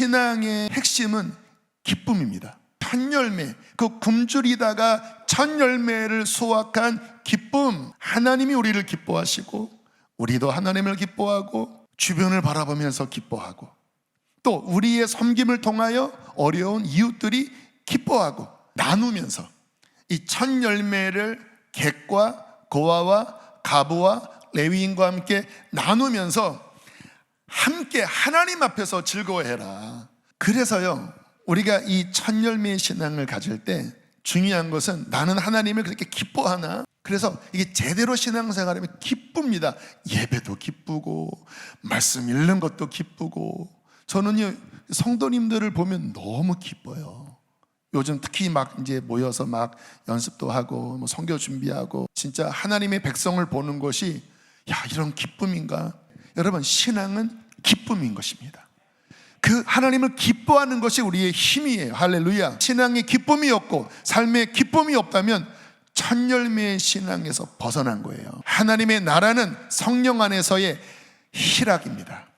신앙의 핵심은 기쁨입니다. 첫 열매, 그 굶주리다가 첫 열매를 수확한 기쁨. 하나님이 우리를 기뻐하시고, 우리도 하나님을 기뻐하고, 주변을 바라보면서 기뻐하고, 또 우리의 섬김을 통하여 어려운 이웃들이 기뻐하고, 나누면서 이 첫 열매를 객과 고아와 가부와 레위인과 함께 나누면서 함께 하나님 앞에서 즐거워해라. 그래서요, 우리가 이첫 열매의 신앙을 가질 때 중요한 것은 나는 하나님을 그렇게 기뻐하나? 그래서 이게 제대로 신앙생활하면 기쁩니다. 예배도 기쁘고, 말씀 읽는 것도 기쁘고, 저는요, 성도님들을 보면 너무 기뻐요. 요즘 특히 막 이제 모여서 막 연습도 하고 뭐 성교 준비하고 진짜 하나님의 백성을 보는 것이 야 이런 기쁨인가? 여러분 신앙은 기쁨인 것입니다. 그 하나님을 기뻐하는 것이 우리의 힘이에요. 할렐루야. 신앙에 기쁨이 없고 삶에 기쁨이 없다면 첫 열매의 신앙에서 벗어난 거예요. 하나님의 나라는 성령 안에서의 희락입니다.